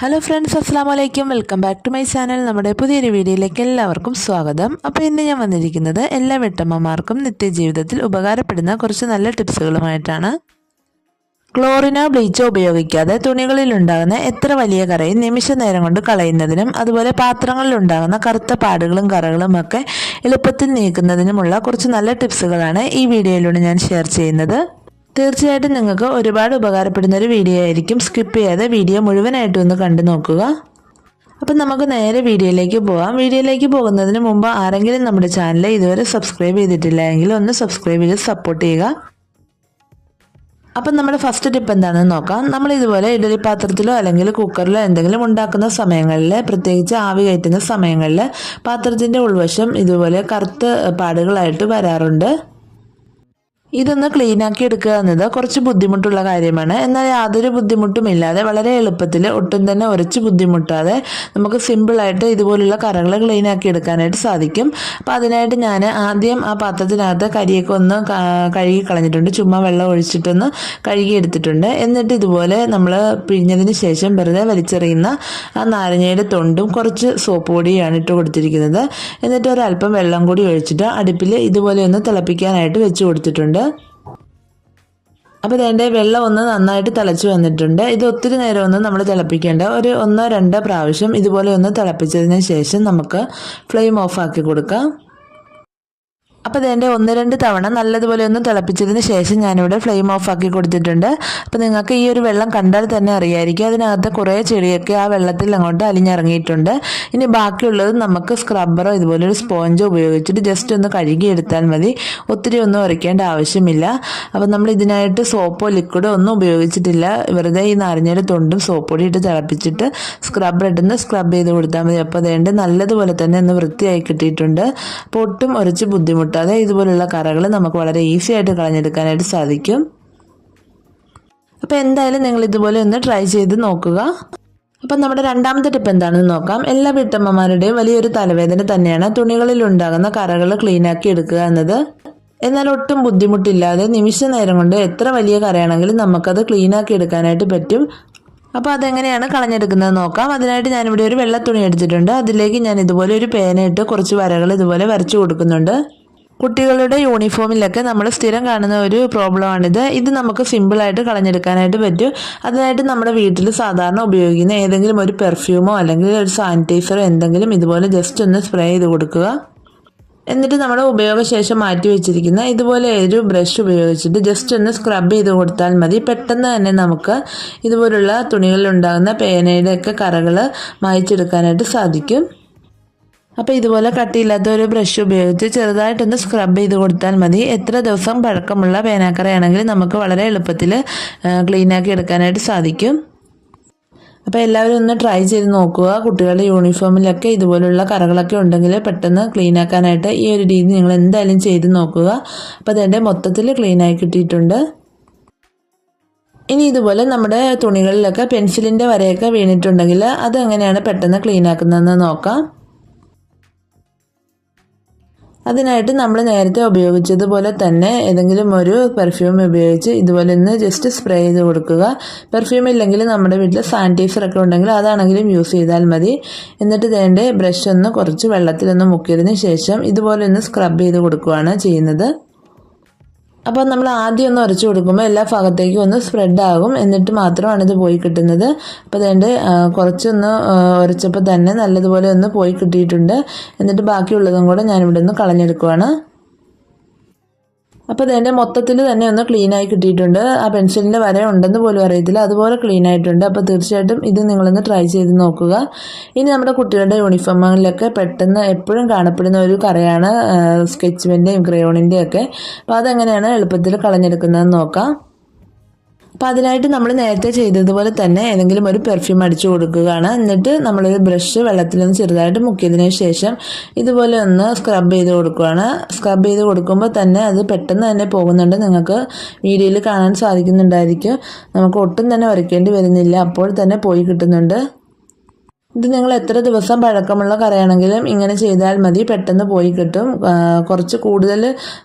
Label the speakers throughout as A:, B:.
A: Hello friends അസ്സാം വലൈക്കും welcome back to my channel നമ്മുടെ പുതിയൊരു വീഡിയോയിലേക്ക് എല്ലാവർക്കും സ്വാഗതം. അപ്പോൾ ഇന്ന് ഞാൻ വന്നിരിക്കുന്നത് എല്ലാ വെട്ടമ്മമാർക്കും നിത്യജീവിതത്തിൽ ഉപകാരപ്പെടുന്ന കുറച്ച് നല്ല ടിപ്സുകളുമായിട്ടാണ്. ക്ലോറിനോ ബ്ലീച്ചോ ഉപയോഗിക്കാതെ തുണികളിൽ ഉണ്ടാകുന്ന എത്ര വലിയ കറയും നിമിഷ നേരം കൊണ്ട് കളയുന്നതിനും അതുപോലെ പാത്രങ്ങളിൽ ഉണ്ടാകുന്ന കറുത്ത പാടുകളും കറകളും ഒക്കെ എളുപ്പത്തിൽ നീക്കുന്നതിനുമുള്ള കുറച്ച് നല്ല ടിപ്സുകളാണ് ഈ വീഡിയോയിലൂടെ ഞാൻ ഷെയർ ചെയ്യുന്നത്. തീർച്ചയായിട്ടും നിങ്ങൾക്ക് ഒരുപാട് ഉപകാരപ്പെടുന്ന ഒരു വീഡിയോ ആയിരിക്കും. സ്കിപ്പ് ചെയ്യാതെ വീഡിയോ മുഴുവനായിട്ട് ഒന്ന് കണ്ടു നോക്കുക. അപ്പം നമുക്ക് നേരെ വീഡിയോയിലേക്ക് പോകാം വീഡിയോയിലേക്ക് പോകുന്നതിന് മുമ്പ് ആരെങ്കിലും നമ്മുടെ ചാനൽ ഇതുവരെ സബ്സ്ക്രൈബ് ചെയ്തിട്ടില്ല എങ്കിൽ ഒന്ന് സബ്സ്ക്രൈബ് ചെയ്ത് സപ്പോർട്ട് ചെയ്യുക. അപ്പം നമ്മുടെ ഫസ്റ്റ് ടിപ്പ് എന്താണെന്ന് നോക്കാം. നമ്മൾ ഇതുപോലെ ഇഡലി പാത്രത്തിലോ അല്ലെങ്കിൽ കുക്കറിലോ എന്തെങ്കിലും ഉണ്ടാക്കുന്ന സമയങ്ങളിൽ പ്രത്യേകിച്ച് ആവി കയറ്റുന്ന സമയങ്ങളിൽ പാത്രത്തിന്റെ ഉൾവശം ഇതുപോലെ കറുത്ത പാടുകളായിട്ട് വരാറുണ്ട്. ഇതൊന്ന് ക്ലീൻ ആക്കി എടുക്കുക എന്നത് കുറച്ച് ബുദ്ധിമുട്ടുള്ള കാര്യമാണ്. എന്നാൽ യാതൊരു ബുദ്ധിമുട്ടും ഇല്ലാതെ വളരെ എളുപ്പത്തിൽ ഒട്ടും തന്നെ ഉരച്ച് ബുദ്ധിമുട്ടാതെ നമുക്ക് സിമ്പിളായിട്ട് ഇതുപോലുള്ള കറകൾ ക്ലീൻ ആക്കി എടുക്കാനായിട്ട് സാധിക്കും. അപ്പോൾ അതിനായിട്ട് ഞാൻ ആദ്യം ആ പാത്രത്തിനകത്ത് കരിയൊക്കെ ഒന്ന് കഴുകി കളഞ്ഞിട്ടുണ്ട്. ചുമ്മാ വെള്ളം ഒഴിച്ചിട്ടൊന്ന് കഴുകി എടുത്തിട്ടുണ്ട്. എന്നിട്ട് ഇതുപോലെ നമ്മൾ പിഴിഞ്ഞതിന് ശേഷം വെറുതെ വലിച്ചെറിയുന്ന ആ നാരങ്ങയുടെ തൊണ്ടും കുറച്ച് സോപ്പ് പൊടിയാണ് ഇട്ട് കൊടുത്തിരിക്കുന്നത്. എന്നിട്ട് ഒരല്പം വെള്ളം കൂടി ഒഴിച്ചിട്ട് അടുപ്പിൽ ഇതുപോലെ ഒന്ന് തിളപ്പിക്കാനായിട്ട് വെച്ച് കൊടുത്തിട്ടുണ്ട്. അപ്പോൾ ഇതിന്റെ വെള്ളം ഒന്ന് നന്നായിട്ട് തിളച്ച് വന്നിട്ടുണ്ട്. ഇത് ഒത്തിരി നേരം നേരമൊന്നും നമ്മൾ തിളപ്പിക്കേണ്ട. ഒരു ഒന്നോ രണ്ടോ പ്രാവശ്യം ഇതുപോലെ ഒന്ന് തിളപ്പിച്ചതിന് ശേഷം നമുക്ക് ഫ്ലെയിം ഓഫ് ആക്കി കൊടുക്കാം. അപ്പോൾ ഇതിന്റെ ഒന്ന് രണ്ട് തവണ നല്ലതുപോലെ ഒന്ന് തിളപ്പിച്ചതിന് ശേഷം ഞാനിവിടെ ഫ്ലെയിം ഓഫ് ആക്കി കൊടുത്തിട്ടുണ്ട്. അപ്പോൾ നിങ്ങൾക്ക് ഈ ഒരു വെള്ളം കണ്ടാൽ തന്നെ അറിയായിരിക്കും. അതിനകത്ത് കുറേ ചെടിയൊക്കെ ആ വെള്ളത്തിൽ അങ്ങോട്ട് അലിഞ്ഞിറങ്ങിയിട്ടുണ്ട്. ഇനി ബാക്കിയുള്ളത് നമുക്ക് സ്ക്രബ്ബറോ ഇതുപോലെ ഒരു സ്പോഞ്ചോ ഉപയോഗിച്ചിട്ട് ജസ്റ്റ് ഒന്ന് കഴുകിയെടുത്താൽ മതി. ഒത്തിരി ഒന്നും ഉരയ്ക്കേണ്ട ആവശ്യമില്ല. അപ്പോൾ നമ്മൾ ഇതിനായിട്ട് സോപ്പോ ലിക്വിഡോ ഒന്നും ഉപയോഗിച്ചിട്ടില്ല. വെറുതെ ഈ നാരങ്ങയുടെ തൊണ്ടും സോപ്പ് പൊടിയിട്ട് ഇട്ട് തിളപ്പിച്ചിട്ട് സ്ക്രബ്ബർ ഇട്ടുന്ന സ്ക്രബ് ചെയ്ത് കൊടുത്താൽ മതി. അപ്പോൾ അതുകൊണ്ട് നല്ലതുപോലെ തന്നെ ഒന്ന് വൃത്തിയായി കിട്ടിയിട്ടുണ്ട്. അപ്പോൾ ഒട്ടും ഉരച്ച് ബുദ്ധിമുട്ടാതെ ഇതുപോലുള്ള കറകൾ നമുക്ക് വളരെ ഈസി ആയിട്ട് കളഞ്ഞെടുക്കാനായിട്ട് സാധിക്കും. അപ്പോൾ എന്തായാലും നിങ്ങൾ ഇതുപോലെ ഒന്ന് ട്രൈ ചെയ്ത് നോക്കുക. അപ്പം നമ്മുടെ രണ്ടാമത്തെ ടിപ്പ് എന്താണെന്ന് നോക്കാം. എല്ലാ വീട്ടമ്മമാരുടെയും വലിയൊരു തലവേദന തന്നെയാണ് തുണികളിൽ ഉണ്ടാകുന്ന കറകൾ ക്ലീനാക്കി എടുക്കുക എന്നത്. എന്നാൽ ഒട്ടും ബുദ്ധിമുട്ടില്ലാതെ നിമിഷ നേരം കൊണ്ട് എത്ര വലിയ കരയാണെങ്കിലും നമുക്കത് ക്ലീനാക്കി എടുക്കാനായിട്ട് പറ്റും. അപ്പോൾ അതെങ്ങനെയാണ് കളഞ്ഞെടുക്കുന്നത് നോക്കാം. അതിനായിട്ട് ഞാനിവിടെ ഒരു വെള്ള തുണി എടുത്തിട്ടുണ്ട്. അതിലേക്ക് ഞാൻ ഇതുപോലെ ഒരു പേനയിട്ട് കുറച്ച് വരകൾ ഇതുപോലെ വരച്ചു കൊടുക്കുന്നുണ്ട്. കുട്ടികളുടെ യൂണിഫോമിലൊക്കെ നമ്മൾ സ്ഥിരം കാണുന്ന ഒരു പ്രോബ്ലമാണിത് ഇത് നമുക്ക് സിമ്പിളായിട്ട് കളഞ്ഞെടുക്കാനായിട്ട് പറ്റും. അതിനായിട്ട് നമ്മുടെ വീട്ടിൽ സാധാരണ ഉപയോഗിക്കുന്ന ഏതെങ്കിലും ഒരു പെർഫ്യൂമോ അല്ലെങ്കിൽ ഒരു സാനിറ്റൈസറോ എന്തെങ്കിലും ഇതുപോലെ ജസ്റ്റ് ഒന്ന് സ്പ്രേ ചെയ്ത് കൊടുക്കുക. എന്നിട്ട് നമ്മൾ ഉപയോഗശേഷം മാറ്റി വെച്ചിരിക്കുന്ന ഇതുപോലെ ഒരു ബ്രഷ് ഉപയോഗിച്ചിട്ട് ജസ്റ്റ് ഒന്ന് സ്ക്രബ് ചെയ്ത് കൊടുത്താൽ മതി. പെട്ടെന്ന് തന്നെ നമുക്ക് ഇതുപോലുള്ള തുണികളിലുണ്ടാകുന്ന പേനയുടെയൊക്കെ കറകൾ മായ്ച്ചെടുക്കാനായിട്ട് സാധിക്കും. അപ്പോൾ ഇതുപോലെ കട്ടിയില്ലാത്ത ഒരു ബ്രഷ് ഉപയോഗിച്ച് ചെറുതായിട്ടൊന്ന് സ്ക്രബ് ചെയ്ത് കൊടുത്താൽ മതി. എത്ര ദിവസം പഴക്കമുള്ള പേനാക്കറയാണെങ്കിൽ നമുക്ക് വളരെ എളുപ്പത്തിൽ ക്ലീനാക്കി എടുക്കാനായിട്ട് സാധിക്കും. അപ്പോൾ എല്ലാവരും ഒന്ന് ട്രൈ ചെയ്ത് നോക്കുക. കുട്ടികളുടെ യൂണിഫോമിലൊക്കെ ഇതുപോലുള്ള കറകളൊക്കെ ഉണ്ടെങ്കിൽ പെട്ടെന്ന് ക്ലീൻ ആക്കാനായിട്ട് ഈ ഒരു രീതി നിങ്ങൾ എന്തായാലും ചെയ്ത് നോക്കുക. അപ്പോൾ അതിന്റെ മൊത്തത്തിൽ ക്ലീനായി കിട്ടിയിട്ടുണ്ട്. ഇനി ഇതുപോലെ നമ്മുടെ തുണികളിലൊക്കെ പെൻസിലിന്റെ വരയൊക്കെ വീണിട്ടുണ്ടെങ്കിൽ അതെങ്ങനെയാണ് പെട്ടെന്ന് ക്ലീൻ ആക്കുന്നതെന്ന് നോക്കാം. അതിനായിട്ട് നമ്മൾ നേരത്തെ ഉപയോഗിച്ചതുപോലെ തന്നെ ഏതെങ്കിലും ഒരു പെർഫ്യൂം ഉപയോഗിച്ച് ഇതുപോലെ ഒന്ന് ജസ്റ്റ് സ്പ്രേ ചെയ്ത് കൊടുക്കുക. പെർഫ്യൂം ഇല്ലെങ്കിൽ നമ്മുടെ വീട്ടിൽ സാനിറ്റൈസർ ഒക്കെ ഉണ്ടെങ്കിൽ അതാണെങ്കിലും യൂസ് ചെയ്താൽ മതി. എന്നിട്ട് ഇതിന്റെ ബ്രഷ് ഒന്ന് കുറച്ച് വെള്ളത്തിലൊന്ന് മുക്കിയതിന് ശേഷം ഇതുപോലെ ഒന്ന് സ്ക്രബ് ചെയ്ത് കൊടുക്കുകയാണ് ചെയ്യുന്നത്. അപ്പോൾ നമ്മൾ ആദ്യം ഒന്ന് ഉരച്ചു കൊടുക്കുമ്പോൾ എല്ലാ ഭാഗത്തേക്കും ഒന്ന് സ്പ്രെഡ് ആകും. എന്നിട്ട് മാത്രമാണ് ഇത് പോയി കിട്ടുന്നത്. അപ്പോൾ അതുകൊണ്ട് കുറച്ചൊന്ന് ഉരച്ചപ്പോൾ തന്നെ നല്ലതുപോലെ ഒന്ന് പോയി കിട്ടിയിട്ടുണ്ട്. എന്നിട്ട് ബാക്കിയുള്ളതും കൂടെ ഞാനിവിടെ നിന്ന് കളഞ്ഞെടുക്കുവാണ്. അപ്പോൾ ഇതിന്റെ മൊത്തത്തിൽ തന്നെ ഒന്ന് ക്ലീനായി കിട്ടിയിട്ടുണ്ട്. ആ പെൻസിലിന്റെ വര ഉണ്ടെന്ന് പോലും അറിയത്തില്ല. അതുപോലെ ക്ലീൻ ആയിട്ടുണ്ട്. അപ്പോൾ തീർച്ചയായിട്ടും ഇത് നിങ്ങളൊന്ന് ട്രൈ ചെയ്ത് നോക്കുക. ഇനി നമ്മുടെ കുട്ടികളുടെ യൂണിഫോമുകളിലൊക്കെ പെട്ടെന്ന് എപ്പോഴും കാണപ്പെടുന്ന ഒരു കറയാണ് സ്കെച്ച് പെന്റെയും ക്രയോണിന്റെയും ഒക്കെ. അപ്പോൾ അതെങ്ങനെയാണ് എളുപ്പത്തിൽ കളഞ്ഞെടുക്കുന്നതെന്ന് നോക്കാം. അപ്പോൾ അതിനായിട്ട് നമ്മൾ നേരത്തെ ചെയ്തതുപോലെ തന്നെ ഏതെങ്കിലും ഒരു പെർഫ്യൂം അടിച്ചു കൊടുക്കുകയാണ്. എന്നിട്ട് നമ്മളൊരു ബ്രഷ് വെള്ളത്തിലൊന്ന് ചെറുതായിട്ട് മുക്കിയതിന് ശേഷം ഇതുപോലെ ഒന്ന് സ്ക്രബ് ചെയ്ത് കൊടുക്കുകയാണ്. സ്ക്രബ് ചെയ്ത് കൊടുക്കുമ്പോൾ തന്നെ അത് പെട്ടെന്ന് തന്നെ പോകുന്നുണ്ട്. നിങ്ങൾക്ക് വീഡിയോയിൽ കാണാൻ സാധിക്കുന്നുണ്ടായിരിക്കും. നമുക്ക് ഒട്ടും തന്നെ ഉരയ്ക്കേണ്ടി വരുന്നില്ല. അപ്പോൾ തന്നെ പോയി കിട്ടുന്നുണ്ട്. ഇത് നിങ്ങൾ എത്ര ദിവസം പഴക്കമുള്ള കറിയാണെങ്കിലും ഇങ്ങനെ ചെയ്താൽ മതി പെട്ടെന്ന് പോയി കിട്ടും. കുറച്ച് കൂടുതൽ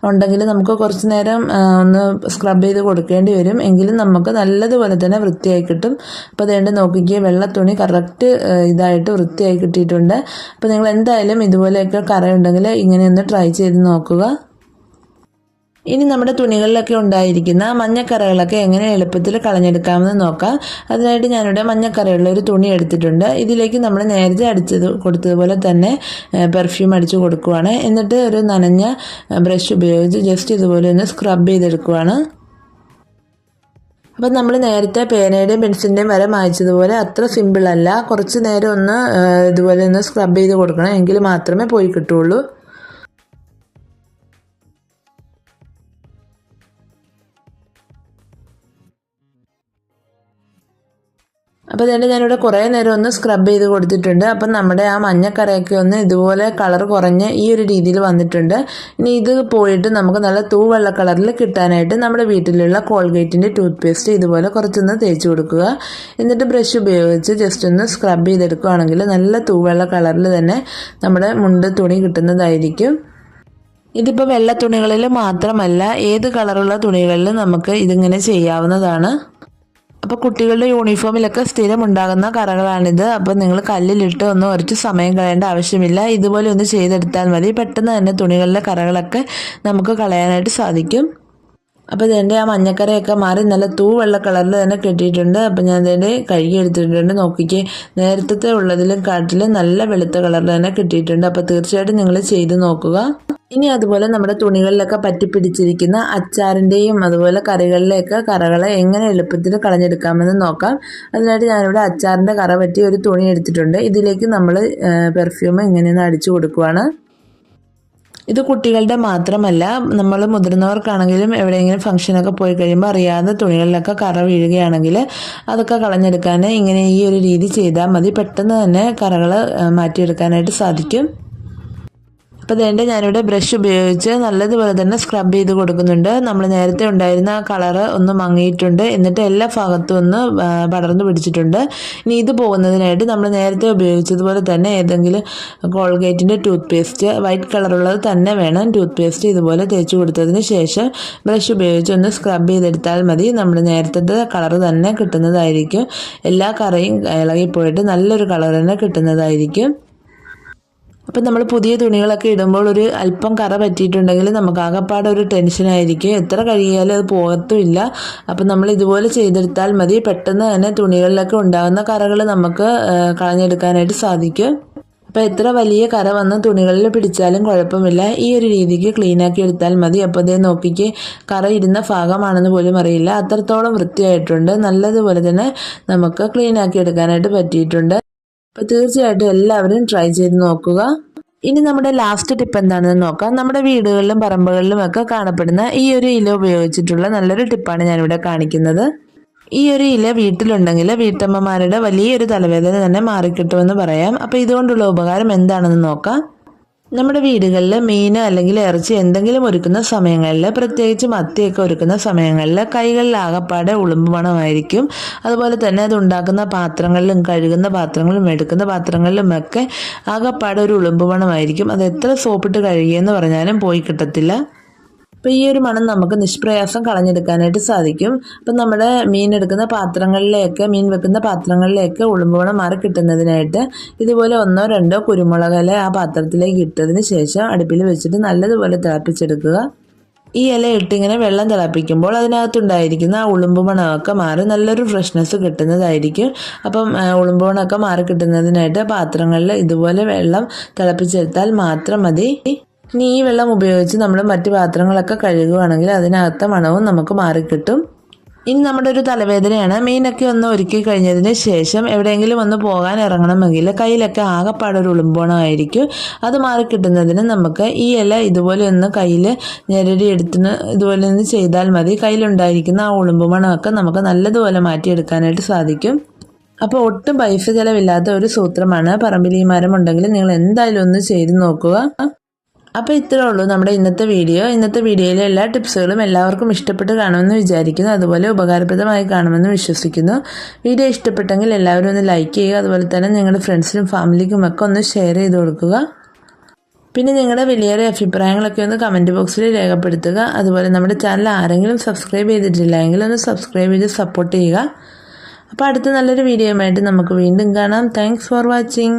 A: ഉണ്ടെങ്കിൽ നമുക്ക് കുറച്ച് നേരം ഒന്ന് സ്ക്രബ് ചെയ്ത് കൊടുക്കേണ്ടി വരും. എങ്കിലും നമുക്ക് നല്ലതുപോലെ തന്നെ വൃത്തിയായി കിട്ടും. അപ്പോൾ അതുകൊണ്ട് നോക്കിക്കുക വെള്ള തുണി കറക്റ്റ് ഇതായിട്ട് വൃത്തിയായി കിട്ടിയിട്ടുണ്ട്. അപ്പോൾ നിങ്ങൾ എന്തായാലും ഇതുപോലെയൊക്കെ ഇങ്ങനെ ഒന്ന് ട്രൈ ചെയ്ത് നോക്കുക. ഇനി നമ്മുടെ തുണികളിലൊക്കെ ഉണ്ടായിരിക്കുന്ന മഞ്ഞക്കറകളൊക്കെ എങ്ങനെ എളുപ്പത്തിൽ കളഞ്ഞെടുക്കാമെന്ന് നോക്കാം. അതിനായിട്ട് ഞാനിവിടെ മഞ്ഞക്കറയുള്ള ഒരു തുണി എടുത്തിട്ടുണ്ട്. ഇതിലേക്ക് നമ്മൾ നേരത്തെ അടിച്ചത് കൊടുത്തതുപോലെ തന്നെ പെർഫ്യൂം അടിച്ചു കൊടുക്കുവാണ്. എന്നിട്ട് ഒരു നനഞ്ഞ ബ്രഷ് ഉപയോഗിച്ച് ജസ്റ്റ് ഇതുപോലെ ഒന്ന് സ്ക്രബ് ചെയ്തെടുക്കുവാണ്. അപ്പം നമ്മൾ നേരത്തെ പേനയുടെയും പെൻസിലിന്റെയും വരെ മായ്ച്ചതുപോലെ അത്ര സിമ്പിളല്ല കുറച്ച് നേരം ഒന്ന് ഇതുപോലെ ഒന്ന് സ്ക്രബ് ചെയ്ത് കൊടുക്കണം. എങ്കിൽ മാത്രമേ പോയി കിട്ടുള്ളൂ. അപ്പോൾ അതുകൊണ്ട് ഞാനിവിടെ കുറേ നേരം ഒന്ന് സ്ക്രബ് ചെയ്ത് കൊടുത്തിട്ടുണ്ട്. അപ്പം നമ്മുടെ ആ മഞ്ഞക്കറയൊക്കെ ഒന്ന് ഇതുപോലെ കളർ കുറഞ്ഞ് ഈ ഒരു രീതിയിൽ വന്നിട്ടുണ്ട്. ഇനി ഇത് പോയിട്ട് നമുക്ക് നല്ല തൂവെള്ള കളറിൽ കിട്ടാനായിട്ട് നമ്മുടെ വീട്ടിലുള്ള കോൾഗേറ്റിന്റെ ടൂത്ത് പേസ്റ്റ് ഇതുപോലെ കുറച്ചൊന്ന് തേച്ച് കൊടുക്കുക. എന്നിട്ട് ബ്രഷ് ഉപയോഗിച്ച് ജസ്റ്റ് ഒന്ന് സ്ക്രബ് ചെയ്തെടുക്കുകയാണെങ്കിൽ നല്ല തൂവെള്ള കളറിൽ തന്നെ നമ്മുടെ മുണ്ട് തുണി കിട്ടുന്നതായിരിക്കും. ഇതിപ്പോൾ വെള്ള തുണികളിൽ മാത്രമല്ല ഏത് കളറുള്ള തുണികളിലും നമുക്ക് ഇതിങ്ങനെ ചെയ്യാവുന്നതാണ്. അപ്പോൾ കുട്ടികളുടെ യൂണിഫോമിലൊക്കെ സ്ഥിരം ഉണ്ടാകുന്ന കറകളാണിത്. അപ്പോൾ നിങ്ങൾ കല്ലിലിട്ട് ഒന്ന് ഒരച്ച് സമയം കളയേണ്ട ആവശ്യമില്ല. ഇതുപോലെ ഒന്ന് ചെയ്തെടുത്താൽ മതി. പെട്ടെന്ന് തന്നെ തുണികളിലെ കറകളൊക്കെ നമുക്ക് കളയാനായിട്ട് സാധിക്കും. അപ്പോൾ ഇതിന്റെ ആ മഞ്ഞക്കരയൊക്കെ മാറി നല്ല തൂ വെള്ള കളറിൽ തന്നെ കെട്ടിയിട്ടുണ്ട്. അപ്പോൾ ഞാൻ ഇതിന്റെ കഴുകി എടുത്തിട്ടുണ്ട്. നോക്കിക്കേ നേരത്തെ ഉള്ളതിലും കാട്ടിലും നല്ല വെളുത്ത കളറിൽ തന്നെ കിട്ടിയിട്ടുണ്ട്. അപ്പോൾ തീർച്ചയായിട്ടും നിങ്ങൾ ചെയ്ത് നോക്കുക. ഇനി അതുപോലെ നമ്മുടെ തുണികളിലൊക്കെ പറ്റിപ്പിടിച്ചിരിക്കുന്ന അച്ചാറിന്റെയും അതുപോലെ കറികളിലെയൊക്കെ കറകളെ എങ്ങനെ എളുപ്പത്തിൽ കളഞ്ഞെടുക്കാമെന്ന് നോക്കാം. അതിനായിട്ട് ഞാനിവിടെ അച്ചാറിന്റെ കറ പറ്റി ഒരു തുണി എടുത്തിട്ടുണ്ട്. ഇതിലേക്ക് നമ്മൾ പെർഫ്യൂം ഇങ്ങനെയൊന്ന് അടിച്ചു കൊടുക്കുവാണ്. ഇത് കുട്ടികളുടെ മാത്രമല്ല നമ്മൾ മുതിർന്നവർക്കാണെങ്കിലും എവിടെയെങ്കിലും ഫംഗ്ഷനൊക്കെ പോയി കഴിയുമ്പോൾ അറിയാതെ തുണികളിലൊക്കെ കറ വീഴുകയാണെങ്കിൽ അതൊക്കെ കളഞ്ഞെടുക്കാൻ ഇങ്ങനെ ഈ ഒരു രീതി ചെയ്താൽ മതി. പെട്ടെന്ന് തന്നെ കറകൾ മാറ്റിയെടുക്കാനായിട്ട് സാധിക്കും. അപ്പോൾ ഇതേണ്ട ഞാനിവിടെ ബ്രഷ് ഉപയോഗിച്ച് നല്ലതുപോലെ തന്നെ സ്ക്രബ് ചെയ്ത് കൊടുക്കുന്നുണ്ട്. നമ്മൾ നേരത്തെ ഉണ്ടായിരുന്ന ആ കളറ് ഒന്ന് മങ്ങിയിട്ടുണ്ട്. എന്നിട്ട് എല്ലാ ഭാഗത്തും ഒന്ന് പടർന്നു പിടിച്ചിട്ടുണ്ട്. ഇനി ഇത് പോകുന്നതിനായിട്ട് നമ്മൾ നേരത്തെ ഉപയോഗിച്ചതുപോലെ തന്നെ ഏതെങ്കിലും കോൾഗേറ്റിന്റെ ടൂത്ത് പേസ്റ്റ് വൈറ്റ് കളറുള്ളത് തന്നെ വേണം ടൂത്ത് പേസ്റ്റ് ഇതുപോലെ തേച്ച് കൊടുത്തതിന് ശേഷം ബ്രഷ് ഉപയോഗിച്ച് ഒന്ന് സ്ക്രബ് ചെയ്തെടുത്താൽ മതി. നമ്മൾ നേരത്തെ കളർ തന്നെ കിട്ടുന്നതായിരിക്കും. എല്ലാ കറയും ഇളകിപ്പോയിട്ട് നല്ലൊരു കളർ തന്നെ കിട്ടുന്നതായിരിക്കും. അപ്പം നമ്മൾ പുതിയ തുണികളൊക്കെ ഇടുമ്പോൾ ഒരു അല്പം കറ പറ്റിയിട്ടുണ്ടെങ്കിൽ നമുക്ക് ആകെപ്പാടെ ഒരു ടെൻഷനായിരിക്കും എത്ര കഴുകിയാലും അത് പോകത്തുമില്ല. അപ്പം നമ്മൾ ഇതുപോലെ ചെയ്തെടുത്താൽ മതി. പെട്ടെന്ന് തന്നെ തുണികളിലൊക്കെ ഉണ്ടാകുന്ന കറകൾ നമുക്ക് കളഞ്ഞെടുക്കാനായിട്ട് സാധിക്കും. അപ്പോൾ എത്ര വലിയ കറ വന്ന തുണികളിൽ പിടിച്ചാലും കുഴപ്പമില്ല. ഈ ഒരു രീതിക്ക് ക്ലീൻ ആക്കി എടുത്താൽ മതി. അപ്പോൾ അതേ നോക്കിക്ക് കറ ഇരുന്ന ഭാഗമാണെന്ന് പോലും അറിയില്ല. അത്രത്തോളം വൃത്തിയായിട്ടുണ്ട്. നല്ലതുപോലെ തന്നെ നമുക്ക് ക്ലീൻ ആക്കി എടുക്കാനായിട്ട് പറ്റിയിട്ടുണ്ട്. അപ്പോൾ തീർച്ചയായിട്ടും എല്ലാവരും ട്രൈ ചെയ്ത് നോക്കുക. ഇനി നമ്മുടെ ലാസ്റ്റ് ടിപ്പ് എന്താണെന്ന് നോക്കാം. നമ്മുടെ വീടുകളിലും പറമ്പുകളിലും ഒക്കെ കാണപ്പെടുന്ന ഈ ഒരു ഇല ഉപയോഗിച്ചിട്ടുള്ള നല്ലൊരു ടിപ്പാണ് ഞാനിവിടെ കാണിക്കുന്നത്. ഈ ഒരു ഇല വീട്ടിലുണ്ടെങ്കിൽ വീട്ടമ്മമാരുടെ വലിയൊരു തലവേദന തന്നെ മാറിക്കിട്ടുമെന്ന് പറയാം. അപ്പോൾ ഇതുകൊണ്ടുള്ള ഉപകാരം എന്താണെന്ന് നോക്കാം. നമ്മുടെ വീടുകളിൽ മീൻ അല്ലെങ്കിൽ ഇറച്ചി എന്തെങ്കിലും ഒരുക്കുന്ന സമയങ്ങളിൽ പ്രത്യേകിച്ച് മത്തിയൊക്കെ ഒരുക്കുന്ന സമയങ്ങളിൽ കൈകളിൽ ആകപ്പാടെ ഉളുമ്പ് മണമായിരിക്കും. അതുപോലെ തന്നെ അത് ഉണ്ടാക്കുന്ന പാത്രങ്ങളിലും കഴുകുന്ന പാത്രങ്ങളിലും എടുക്കുന്ന പാത്രങ്ങളിലും ഒക്കെ ആകപ്പാടെ ഒരു ഉളുമ്പ് മണമായിരിക്കും. അത് എത്ര സോപ്പിട്ട് കഴുകിയെന്ന് പറഞ്ഞാലും പോയി കിട്ടത്തില്ല. അപ്പോൾ ഈ ഒരു മണം നമുക്ക് നിഷ്പ്രയാസം കളഞ്ഞെടുക്കാനായിട്ട് സാധിക്കും. അപ്പം നമ്മുടെ മീൻ എടുക്കുന്ന പാത്രങ്ങളിലേക്ക് മീൻ വെക്കുന്ന പാത്രങ്ങളിലേക്ക് ഉളുമ്പുവണം മാറി കിട്ടുന്നതിനായിട്ട് ഇതുപോലെ ഒന്നോ രണ്ടോ കുരുമുളകല ആ പാത്രത്തിലേക്ക് ഇട്ടതിന് ശേഷം അടുപ്പിൽ വെച്ചിട്ട് നല്ലതുപോലെ തിളപ്പിച്ചെടുക്കുക. ഈ ഇല ഇട്ടിങ്ങനെ വെള്ളം തിളപ്പിക്കുമ്പോൾ അതിനകത്തുണ്ടായിരിക്കുന്ന ആ ഉളുമ്പ് മണമൊക്കെ മാറി നല്ലൊരു ഫ്രഷ്നെസ് കിട്ടുന്നതായിരിക്കും. അപ്പം ഉളുമ്പ് മണമൊക്കെ മാറി കിട്ടുന്നതിനായിട്ട് പാത്രങ്ങളിൽ ഇതുപോലെ വെള്ളം തിളപ്പിച്ചെടുത്താൽ മാത്രം മതി. ഇനി ഈ വെള്ളം ഉപയോഗിച്ച് നമ്മൾ മറ്റ് പാത്രങ്ങളൊക്കെ കഴുകുകയാണെങ്കിൽ അതിനകത്ത മണവും നമുക്ക് മാറിക്കിട്ടും. ഇനി നമ്മുടെ ഒരു തലവേദനയാണ്. മീനൊക്കെ ഒന്ന് ഒരുക്കി കഴിഞ്ഞതിന് ശേഷം എവിടെയെങ്കിലും ഒന്ന് പോകാൻ ഇറങ്ങണമെങ്കിൽ കയ്യിലൊക്കെ ആകെപ്പാടെ ഒരു ഉളുമ്പോണമായിരിക്കും അത് മാറിക്കിട്ടുന്നതിന് നമുക്ക് ഈ ഇല ഇതുപോലെ ഒന്ന് കയ്യിൽ ഞെരടി എടുത്തിന് ഇതുപോലെ ഒന്ന് ചെയ്താൽ മതി. കയ്യിലുണ്ടായിരിക്കുന്ന ആ ഉളുമ്പ് മണമൊക്കെ നമുക്ക് നല്ലതുപോലെ മാറ്റിയെടുക്കാനായിട്ട് സാധിക്കും. അപ്പോൾ ഒട്ടും പൈസ ചിലവില്ലാത്ത ഒരു സൂത്രമാണ്. പറമ്പിലീമാരം മരം ഉണ്ടെങ്കിൽ നിങ്ങൾ എന്തായാലും ഒന്ന് ചെയ്ത് നോക്കുക. അപ്പോൾ ഇത്രേ ഉള്ളൂ നമ്മുടെ ഇന്നത്തെ വീഡിയോ. ഇന്നത്തെ വീഡിയോയിലെ എല്ലാ ടിപ്സുകളും എല്ലാവർക്കും ഇഷ്ടപ്പെട്ട് കാണുമെന്ന് വിചാരിക്കുന്നു. അതുപോലെ ഉപകാരപ്രദമായി കാണുമെന്ന് വിശ്വസിക്കുന്നു. വീഡിയോ ഇഷ്ടപ്പെട്ടെങ്കിൽ എല്ലാവരും ഒന്ന് ലൈക്ക് ചെയ്യുക. അതുപോലെ തന്നെ നിങ്ങളുടെ ഫ്രണ്ട്സിനും ഫാമിലിക്കും ഒക്കെ ഒന്ന് ഷെയർ ചെയ്ത് കൊടുക്കുക. പിന്നെ നിങ്ങളുടെ വലിയേറെ അഭിപ്രായങ്ങളൊക്കെ ഒന്ന് കമന്റ് ബോക്സിൽ രേഖപ്പെടുത്തുക. അതുപോലെ നമ്മുടെ ചാനൽ ആരെങ്കിലും സബ്സ്ക്രൈബ് ചെയ്തിട്ടില്ല എങ്കിൽ ഒന്ന് സബ്സ്ക്രൈബ് ചെയ്ത് സപ്പോർട്ട് ചെയ്യുക. അപ്പോൾ അടുത്ത നല്ലൊരു വീഡിയോയുമായിട്ട് നമുക്ക് വീണ്ടും കാണാം. Thanks for watching